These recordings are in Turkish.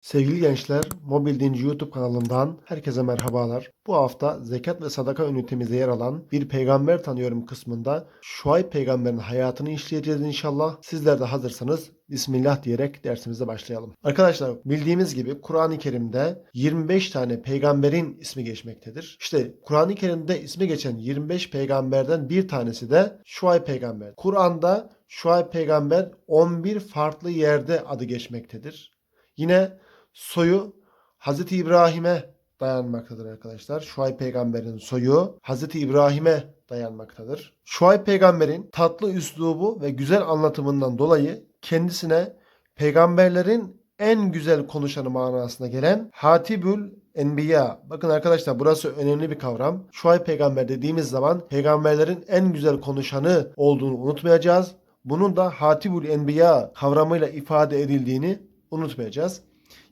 Sevgili gençler, Mobil Dinci YouTube kanalından herkese merhabalar. Bu hafta zekat ve sadaka ünitemizde yer alan bir peygamber tanıyorum kısmında Şuayb peygamberin hayatını işleyeceğiz inşallah. Sizler de hazırsanız Bismillah diyerek dersimize başlayalım. Arkadaşlar bildiğimiz gibi Kur'an-ı Kerim'de 25 tane peygamberin ismi geçmektedir. İşte Kur'an-ı Kerim'de ismi geçen 25 peygamberden bir tanesi de Şuayb peygamber. Kur'an'da Şuayb peygamber 11 farklı yerde adı geçmektedir. Yine soyu Hazreti İbrahim'e dayanmaktadır arkadaşlar. Şuayb peygamberin soyu Hazreti İbrahim'e dayanmaktadır. Şuayb peygamberin tatlı üslubu ve güzel anlatımından dolayı kendisine peygamberlerin en güzel konuşanı manasına gelen Hatibül Enbiya. Bakın arkadaşlar burası önemli bir kavram. Şuayb peygamber dediğimiz zaman peygamberlerin en güzel konuşanı olduğunu unutmayacağız. Bunun da Hatibül Enbiya kavramıyla ifade edildiğini unutmayacağız.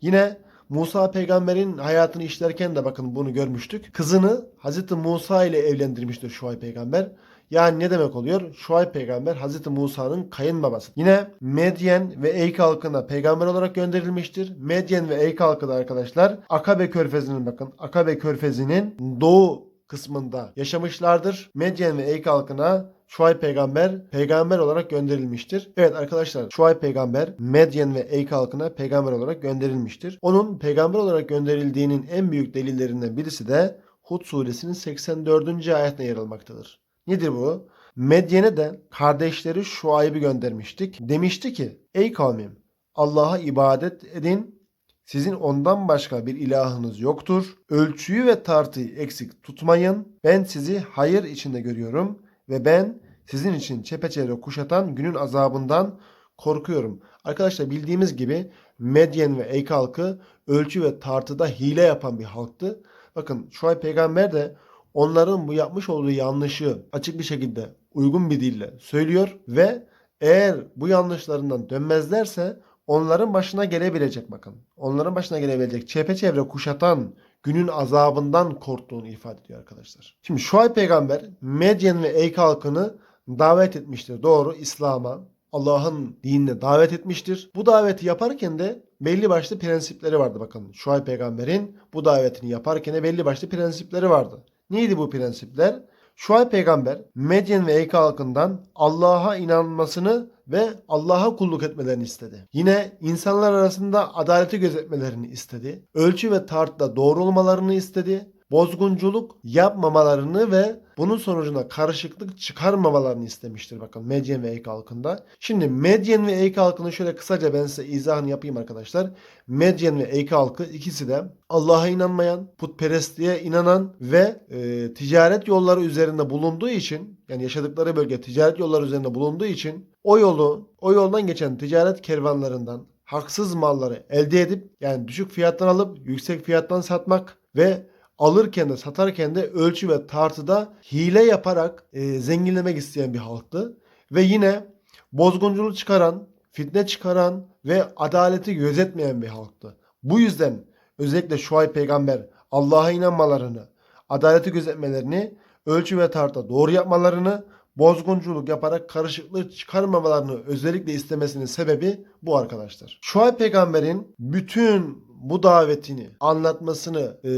Yine Musa peygamberin hayatını işlerken de bakın bunu görmüştük. Kızını Hazreti Musa ile evlendirmiştir Şuayb peygamber. Yani ne demek oluyor? Şuayb peygamber Hazreti Musa'nın kayınbabası. Yine Medyen ve Eyk halkına peygamber olarak gönderilmiştir. Medyen ve Eyk halkı da arkadaşlar Akabe körfezinin bakın Akabe körfezinin doğu kısmında yaşamışlardır. Medyen ve Eyk halkına Şuayb peygamber peygamber olarak gönderilmiştir. Evet arkadaşlar Şuayb peygamber Medyen ve Eyk halkına peygamber olarak gönderilmiştir. Onun peygamber olarak gönderildiğinin en büyük delillerinden birisi de Hud suresinin 84. ayetine yer almaktadır. Nedir bu? Medyen'e de kardeşleri Şuayb'i göndermiştik. Demişti ki ey kavmim Allah'a ibadet edin sizin ondan başka bir ilahınız yoktur. Ölçüyü ve tartıyı eksik tutmayın. Ben sizi hayır içinde görüyorum ve ben sizin için çepeçevre kuşatan günün azabından korkuyorum. Arkadaşlar bildiğimiz gibi Medyen ve Eyk halkı ölçü ve tartıda hile yapan bir halktı. Bakın Şuayb peygamber de onların bu yapmış olduğu yanlışı açık bir şekilde uygun bir dille söylüyor ve eğer bu yanlışlarından dönmezlerse onların başına gelebilecek bakın. Onların başına gelebilecek çepeçevre kuşatan günün azabından korktuğunu ifade ediyor arkadaşlar. Şimdi Şuayb peygamber Medyen ve Eyk halkını davet etmiştir. Doğru İslam'a, Allah'ın dinine davet etmiştir. Bu daveti yaparken de belli başlı prensipleri vardı bakın. Şuayb peygamberin bu davetini yaparken de belli başlı prensipleri vardı. Neydi bu prensipler? Şuayb peygamber Medyen ve Eyk halkından Allah'a inanmasını ve Allah'a kulluk etmelerini istedi. Yine insanlar arasında adaleti gözetmelerini istedi. Ölçü ve tartıda doğru olmalarını istedi. Bozgunculuk yapmamalarını ve bunun sonucunda karışıklık çıkarmamalarını istemiştir bakın Medyen ve Eyk halkında. Şimdi Medyen ve Eyk halkını şöyle kısaca ben size izahını yapayım arkadaşlar. Medyen ve Eyk halkı ikisi de Allah'a inanmayan, putperestliğe inanan ve e, ticaret yolları üzerinde bulunduğu için yani yaşadıkları bölge ticaret yolları üzerinde bulunduğu için o yolu, o yoldan geçen ticaret kervanlarından haksız malları elde edip yani düşük fiyattan alıp yüksek fiyattan satmak ve alırken de satarken de ölçü ve tartıda hile yaparak e, zenginlemek isteyen bir halktı. Ve yine bozgunculuk çıkaran, fitne çıkaran ve adaleti gözetmeyen bir halktı. Bu yüzden özellikle Şuayb peygamber Allah'a inanmalarını, adaleti gözetmelerini, ölçü ve tartıda doğru yapmalarını, bozgunculuk yaparak karışıklık çıkarmamalarını özellikle istemesinin sebebi bu arkadaşlar. Şuayb peygamberin bütün bu davetini anlatmasını e,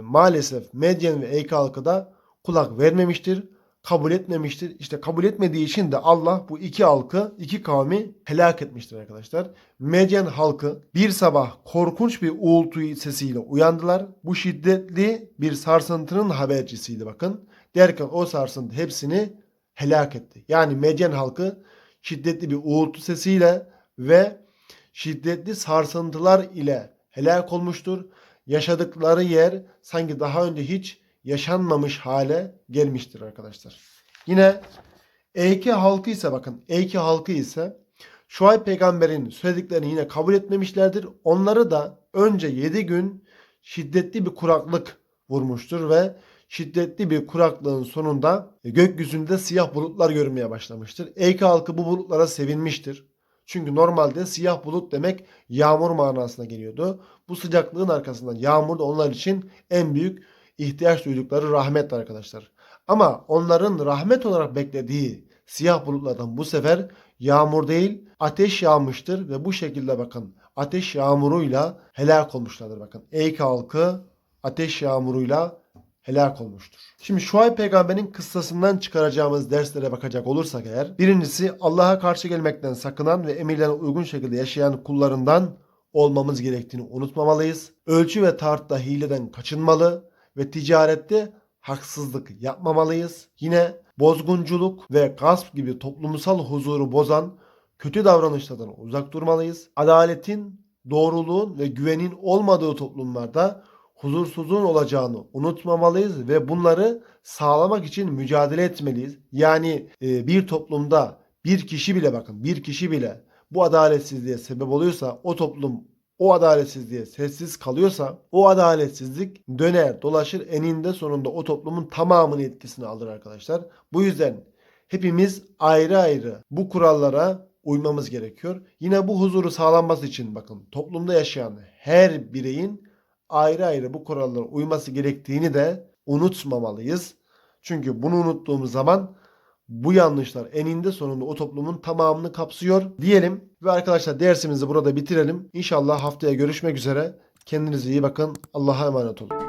maalesef Medyen ve Eyk halkı da kulak vermemiştir. Kabul etmemiştir. İşte kabul etmediği için de Allah bu iki halkı, iki kavmi helak etmiştir arkadaşlar. Medyen halkı bir sabah korkunç bir uğultu sesiyle uyandılar. Bu şiddetli bir sarsıntının habercisiydi bakın. Derken o sarsıntı hepsini helak etti. Yani Medyen halkı şiddetli bir uğultu sesiyle ve şiddetli sarsıntılar ile helak olmuştur. Yaşadıkları yer sanki daha önce hiç yaşanmamış hale gelmiştir arkadaşlar. Yine Eyke halkı ise bakın Eyke halkı ise Şuayb peygamberin söylediklerini yine kabul etmemişlerdir. Onları da önce 7 gün şiddetli bir kuraklık vurmuştur ve şiddetli bir kuraklığın sonunda gökyüzünde siyah bulutlar görünmeye başlamıştır. Eyke halkı bu bulutlara sevinmiştir. Çünkü normalde siyah bulut demek yağmur manasına geliyordu. Bu sıcaklığın arkasından yağmur da onlar için en büyük ihtiyaç duydukları rahmet arkadaşlar. Ama onların rahmet olarak beklediği siyah bulutlardan bu sefer yağmur değil ateş yağmıştır ve bu şekilde bakın ateş yağmuruyla helak olmuşlardır bakın. Eyk halkı ateş yağmuruyla helak olmuştur. Şimdi Şuayb peygamberin kıssasından çıkaracağımız derslere bakacak olursak eğer birincisi Allah'a karşı gelmekten sakınan ve emirlerine uygun şekilde yaşayan kullarından olmamız gerektiğini unutmamalıyız. Ölçü ve tartıda hileden kaçınmalı ve ticarette haksızlık yapmamalıyız. Yine bozgunculuk ve gasp gibi toplumsal huzuru bozan kötü davranışlardan uzak durmalıyız. Adaletin, doğruluğun ve güvenin olmadığı toplumlarda huzursuzluğun olacağını unutmamalıyız ve bunları sağlamak için mücadele etmeliyiz. Yani e, bir toplumda bir kişi bile bakın bir kişi bile bu adaletsizliğe sebep oluyorsa o toplum o adaletsizliğe sessiz kalıyorsa o adaletsizlik döner dolaşır eninde sonunda o toplumun tamamını etkisine alır arkadaşlar. Bu yüzden hepimiz ayrı ayrı bu kurallara uymamız gerekiyor. Yine bu huzuru sağlanması için bakın toplumda yaşayan her bireyin ayrı ayrı bu kurallara uyması gerektiğini de unutmamalıyız. Çünkü bunu unuttuğumuz zaman bu yanlışlar eninde sonunda o toplumun tamamını kapsıyor diyelim. Ve arkadaşlar dersimizi burada bitirelim. İnşallah haftaya görüşmek üzere. Kendinize iyi bakın. Allah'a emanet olun.